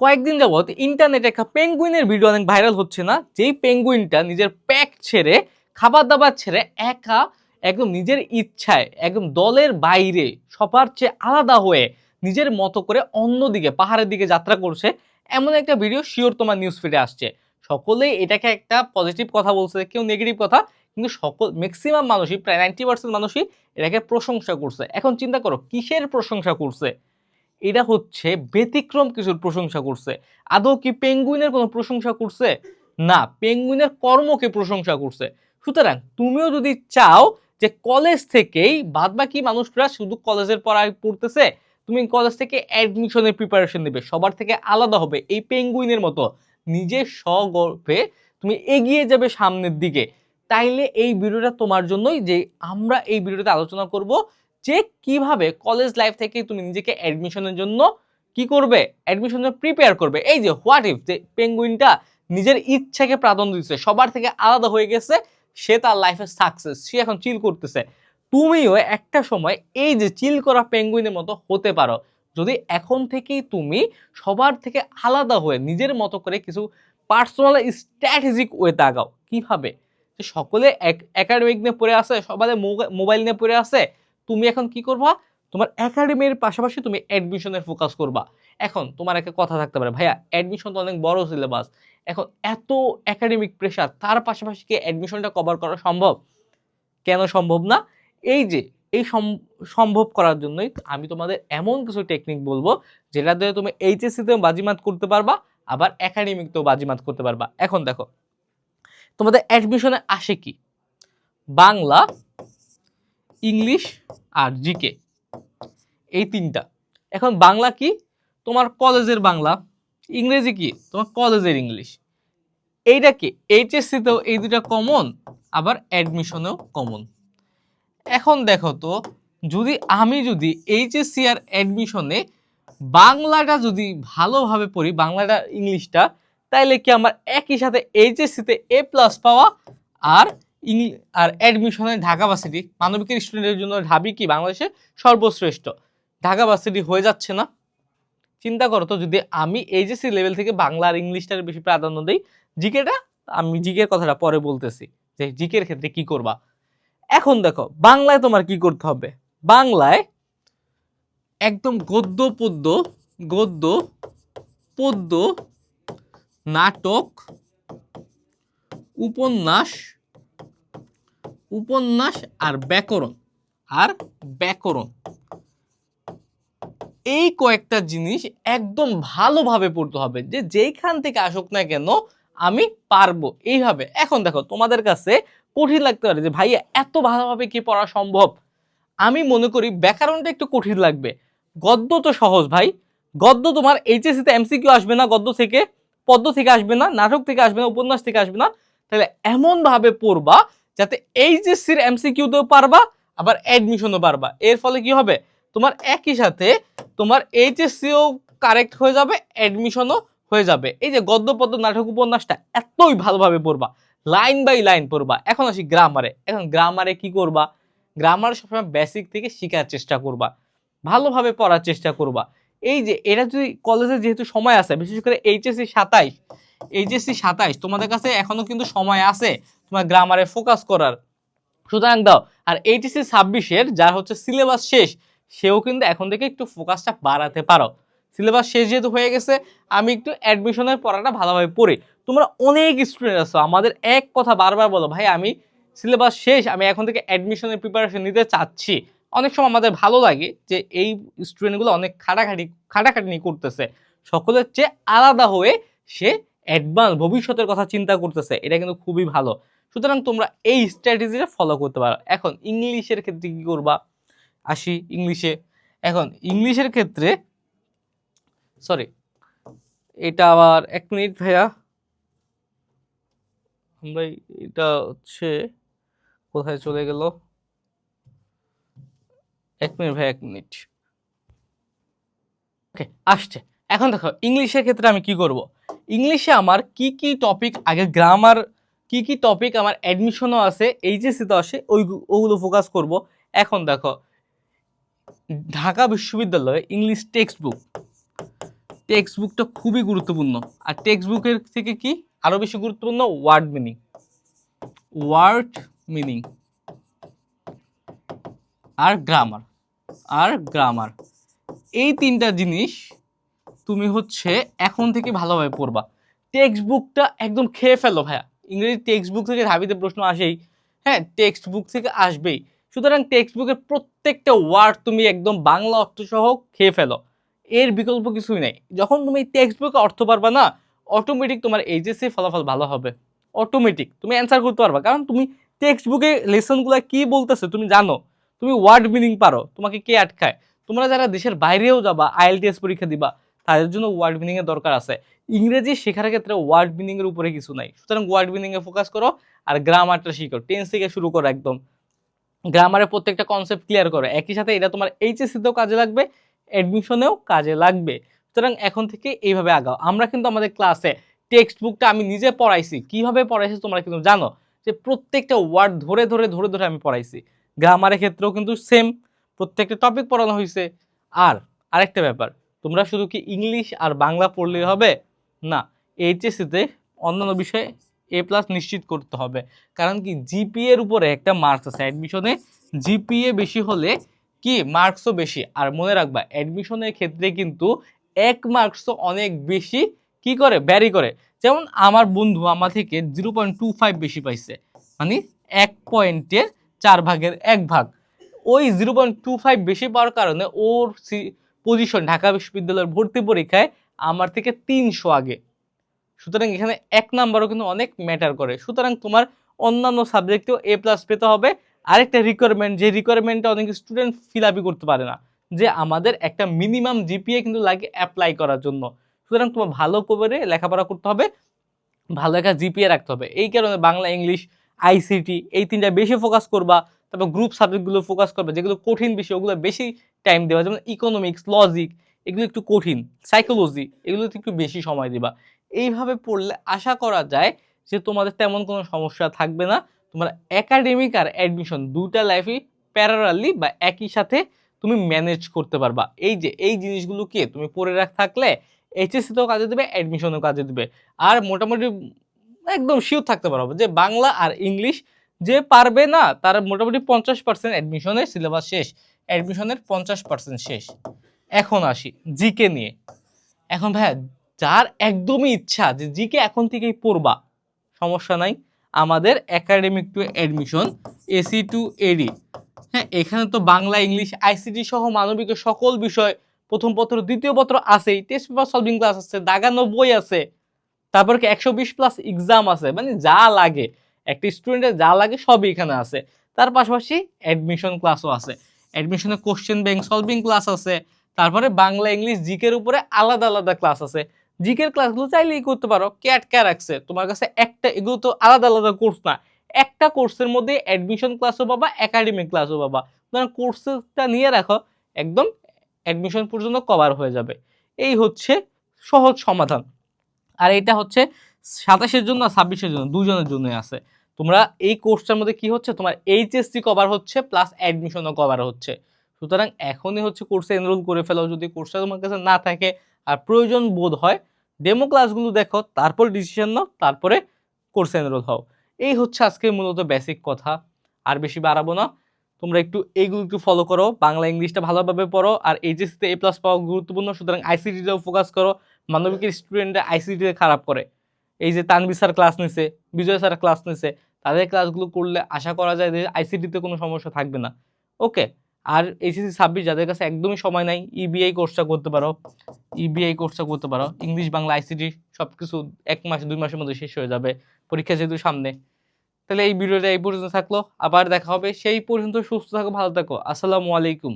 কয়েকদিন যাবৎ ইন্টারনেটে একটা পেঙ্গুইনের ভিডিও অনেক ভাইরাল হচ্ছে না? যেই পেঙ্গুইনটা নিজের প্যাক ছেড়ে খাবার দাবার ছেড়ে একা, একদম নিজের ইচ্ছায়, একদম দলের বাইরে, সবার চেয়ে আলাদা হয়ে নিজের মতো করে অন্যদিকে, পাহাড়ের দিকে যাত্রা করছে, এমন একটা ভিডিও শিওর তোমার নিউজ ফিডে আসছে। সকলেই এটাকে একটা পজিটিভ কথা বলছে, কেউ নেগেটিভ কথা, কিন্তু সকল ম্যাক্সিমাম মানুষই, প্রায় নাইনটি পার্সেন্ট মানুষই এটাকে প্রশংসা করছে। এখন চিন্তা করো, কিসের প্রশংসা করছে? এটা হচ্ছে ব্যতিক্রম কিছুর প্রশংসা করছে। আদৌ কি পেঙ্গুইনের কোনো প্রশংসা করছে? না, পেঙ্গুইনের কর্মকে প্রশংসা করছে। সুতরাং তুমিও যদি চাও যে কলেজ থেকেই বাদ বাকি মানুষরা শুধু কলেজের পড়ায় পড়তেছে, তুমি কলেজ থেকে অ্যাডমিশনের প্রিপারেশন নেবে। সবার থেকে আলাদা হবে এই পেঙ্গুইনের মতো। নিজের স্বগর্ভে তুমি এগিয়ে যাবে সামনের দিকে। তাইলে এই ভিডিওটা তোমার জন্যই যে আমরা এই ভিডিওতে আলোচনা করব। যে কীভাবে কলেজ লাইফ থেকে তুমি নিজেকে অ্যাডমিশনের জন্য কি করবে? অ্যাডমিশনের প্রিপেয়ার করবে। এই যে হোয়াট ইফ যে পেঙ্গুইনটা নিজের ইচ্ছাকে প্রাধান্য দিচ্ছে, সবার থেকে আলাদা হয়ে গেছে, সে তার লাইফে সাকসেস সে এখন চিল করতেছে। তুমিও একটা সময় এই যে চিল করা পেঙ্গুইনের মতো হতে পারো। যদি এখন থেকেই তুমি সবার থেকে আলাদা হয়ে নিজের মতো করে কিছু পার্সোনাল স্ট্র্যাটেজিক ওয়েতে আগাও কীভাবে? সকলে একাডেমিক নিয়ে পড়ে আছে, সবাই মোবাইল নিয়ে পড়ে আছে তুমি এখন কি করবা? তোমার একাডেমির পাশাপাশি তুমি অ্যাডমিশনের ফোকাস করবা। এখন তোমার একটা কথা থাকতে পারে, ভাইয়া অ্যাডমিশন তো অনেক বড় সিলেবাস এখন এত একাডেমিক প্রেশার তার পাশাপাশি কি অ্যাডমিশনটা কভার করা সম্ভব? কেন সম্ভব না? এই যে, এই সম- সম্ভব করার জন্যই আমি তোমাদের এমন কিছু টেকনিক বলব যেটা দিয়ে তুমি এইচএসসিতেও বাজিমাত করতে পারবা, আবার একাডেমিকতেও বাজিমাত করতে পারবা। এখন দেখো, তোমাদের অ্যাডমিশনে আসে কি? বাংলা ইংলিশ আর জিকে। এই তিনটা। এখন বাংলা কি? তোমার কলেজের বাংলা। ইংরেজি কি? তোমার কলেজের ইংলিশ। এইটা কি? এইচএসসিতেও এই দুটা কমন আবার অ্যাডমিশনেও কমন এখন দেখো তো, যদি আমি যদি এইচএসসি আর অ্যাডমিশনে বাংলাটা যদি ভালোভাবে পড়ি, বাংলাটা, ইংলিশটা, তাইলে কি আমার একই সাথে এইচএসসিতে এ প্লাস পাওয়া আর আর অ্যাডমিশনে ঢাকা ভার্সিটি মানবিকের স্টুডেন্টের জন্য ঢাবি কি বাংলাদেশে সর্বশ্রেষ্ঠ? ঢাকা ভার্সিটি হয়ে যাচ্ছে না। চিন্তা করো তো, যদি আমি এইচএসসি লেভেল থেকে বাংলা আর ইংলিশটার বেশি প্রাধান্য দিই জিকেটা আমি জিকের কথাটা পরে বলতেছি যে জিকের ক্ষেত্রে কি করবা? এখন দেখো, বাংলায় তোমার কি করতে হবে? বাংলায় একদম গদ্য পদ্য গদ্য পদ্য, নাটক, উপন্যাস উপন্যাস আর ব্যাকরণ আর ব্যাকরণ। এই কয়েকটা জিনিস একদম ভালোভাবে পড়তে হবে যে যেইখান থেকে আসুক না কেন আমি পারব। এইভাবে। এখন দেখো, তোমাদের কাছে কঠিন লাগতে পারে যে, ভাইয়া, এত ভালোভাবে কি পড়া সম্ভব? আমি মনে করি ব্যাকরণটা একটু কঠিন লাগবে। গদ্য তো সহজ ভাই। গদ্য তোমার এইচএসসিতে এমসিকিউ আসবে না গদ্য থেকে, পদ্য থেকে আসবে না, নাটক থেকে আসবে না, উপন্যাস থেকে আসবে না। তাহলে এমনভাবে পড়বা যাতে এইচএসসির এমসিকিউতেও পারবা, আবার অ্যাডমিশনও পারবা। এর ফলে কি হবে? তোমার একই সাথে তোমার এইচএসসিও কারেক্ট হয়ে যাবে অ্যাডমিশনও হয়ে যাবে। এই যে গদ্য নাটক উপন্যাসটা এতই ভালোভাবে পড়বা লাইন বাই লাইন পড়বা। এখন আসি গ্রামারে এখন গ্রামারে কি করবা? গ্রামার সবসময় বেসিক থেকে শেখার চেষ্টা করবা। ভালোভাবে পড়ার চেষ্টা করবা। এই যে এটা যদি কলেজে যেহেতু সময় আছে, বিশেষ করে এইচএসসি সাতাইশ এইচএসসি সাতাইশ, তোমাদের কাছে এখনও কিন্তু সময় আছে। তোমার গ্রামারে ফোকাস করার। সুতরাং দাও, আর এইচএসসি ছাব্বিশের যার হচ্ছে সিলেবাস শেষ, সেও কিন্তু এখন থেকে একটু ফোকাসটা বাড়াতে পারো। সিলেবাস শেষ যেহেতু হয়ে গেছে, আমি একটু অ্যাডমিশনের পড়াটা ভালোভাবে পড়ি। তোমরা অনেক স্টুডেন্ট আছো, আমাদের এক কথা বারবার বলো, ভাই, আমি সিলেবাস শেষ, আমি এখন থেকে অ্যাডমিশনের প্রিপারেশন নিতে চাচ্ছি। অনেক সময় আমাদের ভালো লাগে যে এই স্টুডেন্টগুলো অনেক খাটাখাটি খাটাখাটি করতেছে। সকলের চেয়ে আলাদা হয়ে সে অ্যাডভান্স ভবিষ্যতের কথা চিন্তা করতেছে, এটা কিন্তু খুবই ভালো। সুতরাং তোমরা এই স্ট্র্যাটেজিটা ফলো করতে পারো। এখন ইংলিশের ক্ষেত্রে কি করবা? আসি ইংলিশে। এখন ইংলিশের ক্ষেত্রে সরি এটা আবার এক মিনিট ভাইয়া। আমরা এটা হচ্ছে কোথায় চলে গেল? এক মিনিট ভাই এক মিনিট। ওকে আসছে। এখন দেখো, ইংলিশের ক্ষেত্রে আমি কি করব? ইংলিশে আমার কি কি টপিক আগে গ্রামার কি কি টপিক আমার অ্যাডমিশনও আছে এইচএসসিতে আসে ওই ওগুলো ফোকাস করব। এখন দেখো, ঢাকা বিশ্ববিদ্যালয়ে ইংলিশ টেক্সট বুক টেক্সট বুকটা খুবই গুরুত্বপূর্ণ। আর টেক্সট বুকের থেকে কি? আরও বেশি গুরুত্বপূর্ণ ওয়ার্ড মিনিং ওয়ার্ড মিনিং আর গ্রামার আর গ্রামার এই তিনটা জিনিস তুমি হচ্ছে এখন থেকে ভালোভাবে পড়বা। টেক্সট বুকটা একদম খেয়ে ফেলো ভাইয়া। ইংরেজি টেক্সট বুক থেকে ঢাবিতে প্রশ্ন আসেই। হ্যাঁ টেক্সট বুক থেকে আসবেই। সুতরাং টেক্সট বুকের প্রত্যেকটা ওয়ার্ড তুমি একদম বাংলা অর্থ সহ খেয়ে ফেলো। এর বিকল্প কিছুই নাই। যখন তুমি টেক্সট বুকে অর্থ পারবা না অটোমেটিক তোমার এইচএসসি ফলাফল ভালো হবে। অটোমেটিক তুমি অ্যান্সার করতে পারবা। কারণ তুমি টেক্সট বুকে লেসনগুলো কি বলতেছে তুমি জানো। তুমি ওয়ার্ড মিনিং পারো। তোমাকে কে আটকায়? তোমরা যারা দেশের বাইরেও যাবা আইএলটিএস পরীক্ষা দিবা তাদের জন্য ওয়ার্ড মিনিং এর দরকার আছে। ইংরেজি শেখার ক্ষেত্রে ওয়ার্ড মিনিং এর উপরে কিছু নাই। সুতরাং ওয়ার্ড মিনিং এ ফোকাস করো আর গ্রামারটা শিখো। টেন্স থেকে শুরু করো একদম। গ্রামারের প্রত্যেকটা কনসেপ্ট ক্লিয়ার করো। একই সাথে এটা তোমার এইচএসসিতেও কাজে লাগবে অ্যাডমিশনেও কাজে লাগবে। সুতরাং এখন থেকে এইভাবে আগাও। আমরা কিন্তু আমাদের ক্লাসে টেক্সট বুকটা আমি নিজে পড়াইছি। কীভাবে পড়াইছি তোমরা কিন্তু জানো যে প্রত্যেকটা ওয়ার্ড ধরে ধরে ধরে ধরে আমি পড়াইছি। গ্রামারের ক্ষেত্রেও কিন্তু সেম প্রত্যেকটা টপিক পড়ানো হয়েছে আর আরেকটা ব্যাপার তোমরা শুধু কি ইংলিশ আর বাংলা পড়লেই হবে? না এইচএসসিতে অন্যান্য বিষয়ে এ প্লাস নিশ্চিত করতে হবে। কারণ কি জিপিএ এর উপরে একটা মার্কস আছে। অ্যাডমিশনে জিপিএ বেশি হলে কি মার্কসও বেশি। আর মনে রাখবা অ্যাডমিশনের ক্ষেত্রে কিন্তু এক মার্কসও অনেক বেশি কি করে? ব্যারি করে। যেমন আমার বন্ধু আমার থেকে জিরো পয়েন্ট টু ফাইভ বেশি পাইছে। মানে এক পয়েন্টের চার ভাগের এক ভাগ। ওই জিরো পয়েন্ট টু ফাইভ বেশি পাওয়ার কারণে ওর পজিশন ঢাকা বিশ্ববিদ্যালয়ের ভর্তি পরীক্ষায় আমার থেকে তিনশো আগে। সুতরাং এখানে এক নাম্বারও কিন্তু অনেক ম্যাটার করে। সুতরাং তোমার অন্যান্য সাবজেক্টেও এ প্লাস পেতে হবে। আরেকটা রিকোয়ারমেন্ট যে রিকোয়ারমেন্টটা অনেক স্টুডেন্ট ফিল করতে পারে না, যে আমাদের একটা মিনিমাম জিপিএ কিন্তু লাগে অ্যাপ্লাই করার জন্য। সুতরাং তোমার ভালো করে লেখাপড়া করতে হবে, ভালো একটা জিপিএ রাখতে হবে। এই কারণে বাংলা, ইংলিশ আইসিটি এই তিনটা বেশি ফোকাস করবা। তারপর গ্রুপ সাবজেক্টগুলো ফোকাস করবে, যেগুলো কঠিন বিষয়, ওগুলো বেশি টাইম দেওয়া যেমন ইকোনমিক্স লজিক এগুলো একটু কঠিন। সাইকোলজি এগুলোতে একটু বেশি সময় দিবা। এইভাবে পড়লে আশা করা যায় যে তোমাদের তেমন কোনো সমস্যা থাকবে না। তোমার একাডেমিক আর অ্যাডমিশন দুটা লাইফই প্যারারালি বা একই সাথে তুমি ম্যানেজ করতে পারবা। এই যে, এই জিনিসগুলোকে তুমি পড়ে রাখ থাকলে এইচএসসিতেও কাজে দেবে অ্যাডমিশনেও কাজে দেবে। আর মোটামুটি একদম শিওর থাকতে পারব যে বাংলা আর ইংলিশ যে পারবে না, তার মোটামুটি পঞ্চাশ পার্সেন্ট অ্যাডমিশনের সিলেবাস শেষ অ্যাডমিশনের পঞ্চাশ পার্সেন্ট শেষ। এখন আসি জিকে নিয়ে। এখন ভাইয়া, যার একদমই ইচ্ছা যে জিকে এখন থেকেই পড়বা, সমস্যা নাই। আমাদের academic to admission AC to AD হ্যাঁ এখানে তো বাংলা, ইংলিশ আইসিটি সহ মানবিক সকল বিষয়, প্রথম পত্র, দ্বিতীয় পত্র আছেই টেস্ট পেপার সলভিং ক্লাস আছে, দাগানো বই আছে, তারপর কি একশো বিশ প্লাস এক্সাম আছে মানে যা লাগে। একটা স্টুডেন্টের যা লাগে সবই এখানে আছে। তার পাশাপাশি অ্যাডমিশন ক্লাসও আছে। অ্যাডমিশনের কোশ্চেন ব্যাংক সলভিং ক্লাস আছে। তারপরে বাংলা ইংলিশ জিকের উপরে আলাদা আলাদা ক্লাস আছে। জিকের ক্লাসগুলো চাইলেই করতে পারো। ক্যাট ক্যা রাখছে তোমার কাছে একটা, এগুলো তো আলাদা আলাদা কোর্স না। একটা কোর্সের মধ্যে অ্যাডমিশন ক্লাসও পাবা একাডেমিক ক্লাসও পাবা। তোমার কোর্সটা নিয়ে রাখো, একদম অ্যাডমিশন পর্যন্ত কভার হয়ে যাবে। এই হচ্ছে সহজ সমাধান। আর এটা হচ্ছে সাতাশের জন্য আর ছাব্বিশের জন্য, দুজনের জন্যই আছে। তোমরা এই কোর্সটার মধ্যে কি হচ্ছে? তোমার এইচএসসি কভার হচ্ছে প্লাস অ্যাডমিশনও কভার হচ্ছে। সুতরাং এখনই হচ্ছে কোর্সে এনরোল করে ফেলো। যদি কোর্সটা তোমার কাছে না থাকে আর প্রয়োজন বোধ হয় ডেমো ক্লাসগুলো দেখো, তারপর ডিসিশন নাও, তারপরে কোর্সে এনরোল হও। এই হচ্ছে আজকে মূলত বেসিক কথা। আর বেশি বাড়াবো না। তোমরা একটু এইগুলো একটু ফলো করো। বাংলা, ইংলিশটা ভালোভাবে পড়ো। আর এইচএসসিতে এ প্লাস পাওয়া গুরুত্বপূর্ণ। সুতরাং আইসিটিতেও ফোকাস করো। মানবিকের স্টুডেন্টরা আইসিটিতে খারাপ করে। এই যে তানবি স্যার ক্লাস নিছে, বিজয় স্যার ক্লাস নিছে, তাদের ক্লাসগুলো করলে আশা করা যায় যে আইসিটিতে কোনো সমস্যা থাকবে না। ওকে আর এইচএসসি ছাব্বিশ যাদের কাছে একদমই সময় নাই ইবিআই কোর্সটা করতে পারো ইবিআই কোর্সটা করতে পারো ইংলিশ বাংলা আইসিটি সব কিছু এক মাস, দুই মাসের মধ্যে শেষ হয়ে যাবে, পরীক্ষা যেহেতু সামনে। তাহলে এই ভিডিওটা এই পর্যন্ত থাকল, আবার দেখা হবে, সেই পর্যন্ত সুস্থ থাকো, ভালো থাকো, আসসালামু আলাইকুম।